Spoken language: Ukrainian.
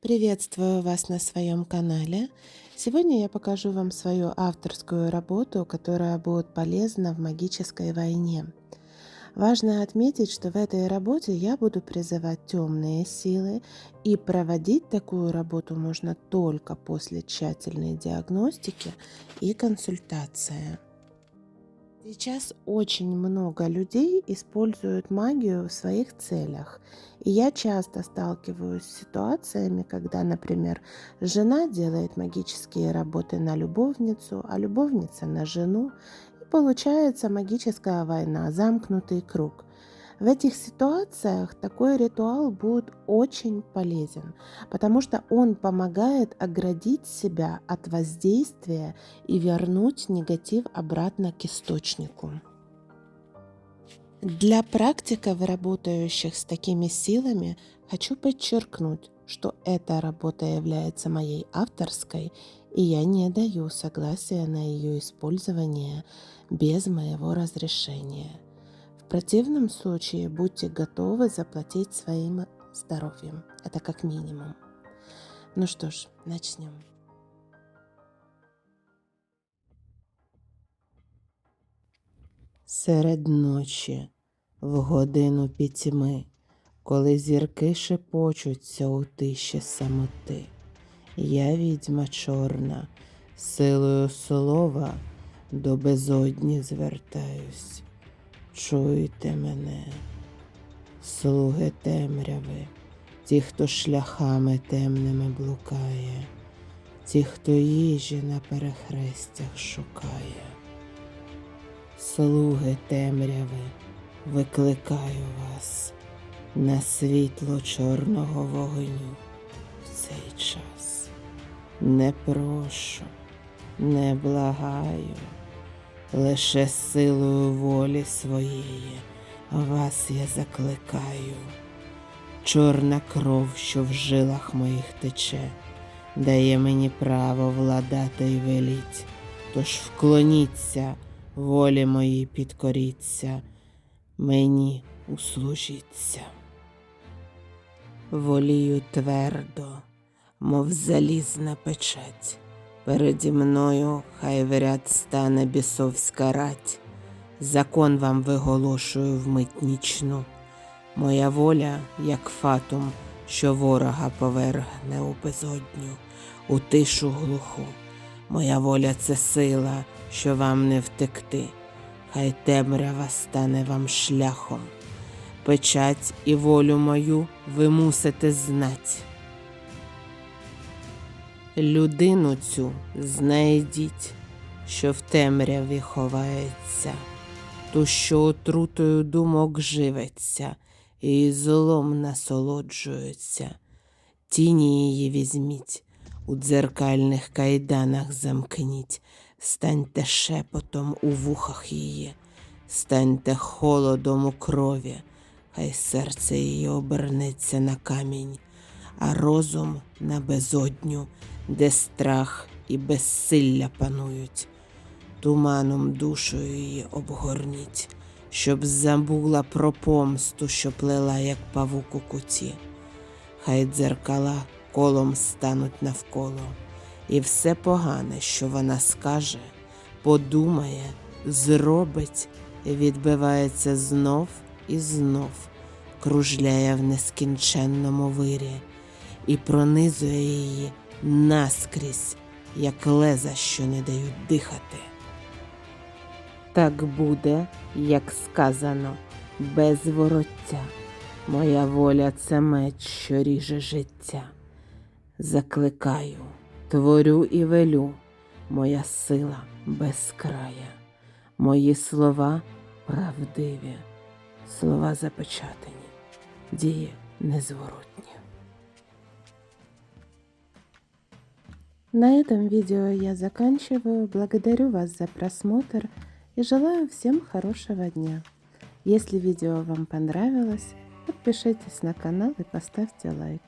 Приветствую вас на своем канале. Сегодня я покажу вам свою авторскую работу, которая будет полезна в магической войне. Важно отметить, что в этой работе я буду призывать темные силы, и проводить такую работу можно только после тщательной диагностики и консультации. Сейчас очень много людей используют магию в своих целях. И я часто сталкиваюсь с ситуациями, когда, например, жена делает магические работы на любовницу, а любовница на жену. И получается магическая война, замкнутый круг. В этих ситуациях такой ритуал будет очень полезен, потому что он помогает оградить себя от воздействия и вернуть негатив обратно к источнику. Для практиков, работающих с такими силами, хочу подчеркнуть, что эта работа является моей авторской, и я не даю согласия на ее использование без моего разрешения противном случае будьте готовы заплатить своим здоровьем. Это как минимум. Ну что ж, начнем. Серед ночі, в годину пітьми, коли зірки шепочуться у тиші самоти, я відьма чорна, силою слова до безодні звертаюсь. Чуйте мене, слуги темряви, ті, хто шляхами темними блукає, ті, хто їжі на перехрестях шукає. Слуги темряви, викликаю вас на світло чорного вогню в цей час. Не прошу, не благаю лише силою волі своєї вас я закликаю. Чорна кров, що в жилах моїх тече, дає мені право владати й веліть, тож вклоніться, волі моїй підкоріться, мені услужіться. Волію твердо, мов залізна печать. Переді мною хай в ряд стане бісовська рать, закон вам виголошую в мить нічну. Моя воля, як фатум, що ворога повергне у безодню, у тишу глуху. Моя воля це сила, що вам не втекти, хай темрява стане вам шляхом. Печать і волю мою ви мусите знать. Людину цю знайдіть, що в темряві ховається, ту, що отрутою думок живеться і злом насолоджується. Тіні її візьміть, у дзеркальних кайданах замкніть, станьте шепотом у вухах її, станьте холодом у крові, хай серце її обернеться на камінь, а розум на безодню де страх і безсилля панують, туманом душою її обгорніть, щоб забула про помсту, що плела, як павук у куті. Хай дзеркала колом стануть навколо, і все погане, що вона скаже, подумає, зробить, відбивається знов і знов, кружляє в нескінченному вирі і пронизує її наскрізь, як леза, що не дають дихати. Так буде, як сказано, без вороття. Моя воля це меч, що ріже життя. Закликаю, творю і велю, моя сила безкрая, мої слова правдиві, слова запечатані, дії незворотні. На этом видео я заканчиваю. Благодарю вас за просмотр и желаю всем хорошего дня. Если видео вам понравилось, подпишитесь на канал и поставьте лайк.